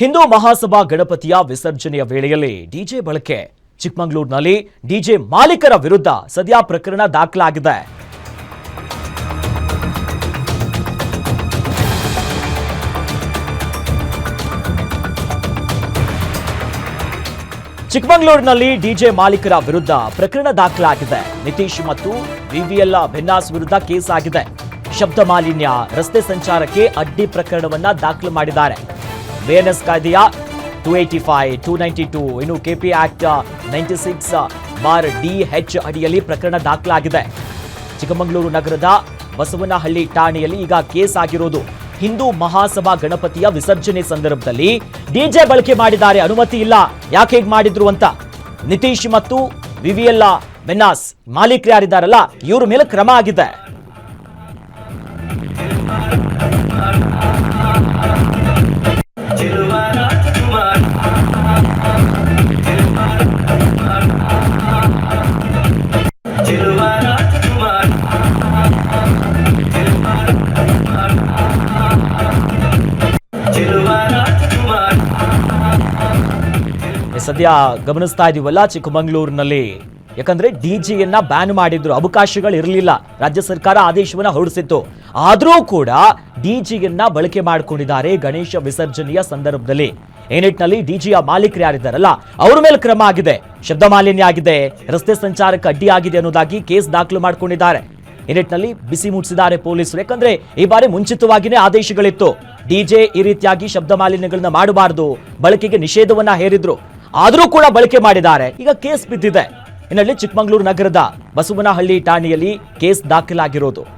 ಹಿಂದೂ ಮಹಾಸಭಾ ಗಣಪತಿಯ ವಿಸರ್ಜನೆಯ ವೇಳೆಯಲ್ಲಿ ಡಿಜೆ ಬಳಕೆ. ಚಿಕ್ಕಮಗಳೂರಿನಲ್ಲಿ ಡಿಜೆ ಮಾಲೀಕರ ವಿರುದ್ಧ ಸದ್ಯ ಪ್ರಕರಣ ದಾಖಲಾಗಿದೆ. ಚಿಕ್ಕಮಗಳೂರಿನಲ್ಲಿ ಡಿಜೆ ಮಾಲೀಕರ ವಿರುದ್ಧ ಪ್ರಕರಣ ದಾಖಲಾಗಿದೆ. ನಿತೀಶ್ ಮತ್ತು ವಿವಿಎಲ್ ಭಿನ್ನಾಸ್ ವಿರುದ್ಧ ಕೇಸ್ ಆಗಿದೆ ಶಬ್ದ ಮಾಲಿನ್ಯ, ರಸ್ತೆ ಸಂಚಾರಕ್ಕೆ ಅಡ್ಡಿ ಪ್ರಕರಣವನ್ನ ದಾಖಲು ಮಾಡಿದ್ದಾರೆ. ಬಿಎನ್ಎಸ್ ಕಾಯ್ದೆಯ two eighty five two ninety two ಇನ್ನು KP act ninety six bar D H ಅಡಿಯಲ್ಲಿ ಪ್ರಕರಣ ದಾಖಲಾಗಿದೆ. ಚಿಕ್ಕಮಗಳೂರು ನಗರದ ಬಸವನಹಳ್ಳಿ ಠಾಣೆಯಲ್ಲಿ ಈಗ ಕೇಸ್ ಆಗಿರೋದು. ಹಿಂದೂ ಮಹಾಸಭಾ ಗಣಪತಿಯ ವಿಸರ್ಜನೆ ಸಂದರ್ಭದಲ್ಲಿ ಡಿಜೆ ಬಳಕೆ ಮಾಡಿದ್ದಾರೆ. ಅನುಮತಿ ಇಲ್ಲ. ಯಾಕೆ ಹೀಗೆ ಮಾಡಿದ್ರು ಅಂತ? ನಿತೀಶ್ ಮತ್ತು ವಿವಿಎಲ್ ಮೆನ್ನಾಸ್ ಮಾಲೀಕರು ಯಾರಿದ್ದಾರಲ್ಲ, ಇವ್ರ ಮೇಲೆ ಕ್ರಮ ಆಗಿದೆ. ಸದ್ಯ ಗಮನಿಸ್ತಾ ಇದೀವಲ್ಲ, ಚಿಕ್ಕಮಗಳೂರಿನಲ್ಲಿ. ಯಾಕಂದ್ರೆ ಡಿಜಿಯನ್ನ ಬ್ಯಾನ್ ಮಾಡಿದ್ರು, ಅವಕಾಶಗಳು ಇರಲಿಲ್ಲ. ರಾಜ್ಯ ಸರ್ಕಾರ ಆದೇಶವನ್ನ ಹೊರಡಿಸಿತ್ತು. ಆದ್ರೂ ಕೂಡ ಡಿಜಿಯನ್ನ ಬಳಕೆ ಮಾಡಿಕೊಂಡಿದ್ದಾರೆ ಗಣೇಶ ವಿಸರ್ಜನೆಯ ಸಂದರ್ಭದಲ್ಲಿ. ಈ ನಿಟ್ಟಿನಲ್ಲಿ ಡಿಜಿಯ ಮಾಲೀಕರು ಯಾರಿದ್ದಾರಲ್ಲ, ಅವ್ರ ಮೇಲೆ ಕ್ರಮ ಆಗಿದೆ. ಶಬ್ದ ಮಾಲಿನ್ಯ ಆಗಿದೆ. ರಸ್ತೆ ಸಂಚಾರಕ್ಕೆ ಅಡ್ಡಿ ಆಗಿದೆ ಅನ್ನೋದಾಗಿ ಕೇಸ್ ದಾಖಲು ಮಾಡಿಕೊಂಡಿದ್ದಾರೆ. ಈ ನಿಟ್ಟಿನಲ್ಲಿ ಬಿಸಿ ಮುಟ್ಟಿಸಿದ್ದಾರೆ ಪೊಲೀಸರು. ಯಾಕಂದ್ರೆ ಈ ಬಾರಿ ಮುಂಚಿತವಾಗಿಯೇ ಆದೇಶಗಳಿತ್ತು. ಡಿಜೆ ಈ ರೀತಿಯಾಗಿ ಶಬ್ದ ಮಾಲಿನ್ಯಗಳನ್ನ ಮಾಡಬಾರದು. ಬಳಕೆಗೆ ನಿಷೇಧವನ್ನ ಹೇರಿದ್ರು. ಆದರೂ ಕೂಡ ಬಳಕೆ ಮಾಡಿದ್ದಾರೆ. ಈಗ ಕೇಸ್ ಬಿದ್ದಿದೆ. ಇನ್ನಲ್ಲಿ ಚಿಕ್ಕಮಗಳೂರು ನಗರದ ಬಸವನಹಳ್ಳಿ ಠಾಣೆಯಲ್ಲಿ ಕೇಸ್ ದಾಖಲಾಗಿರೋದು.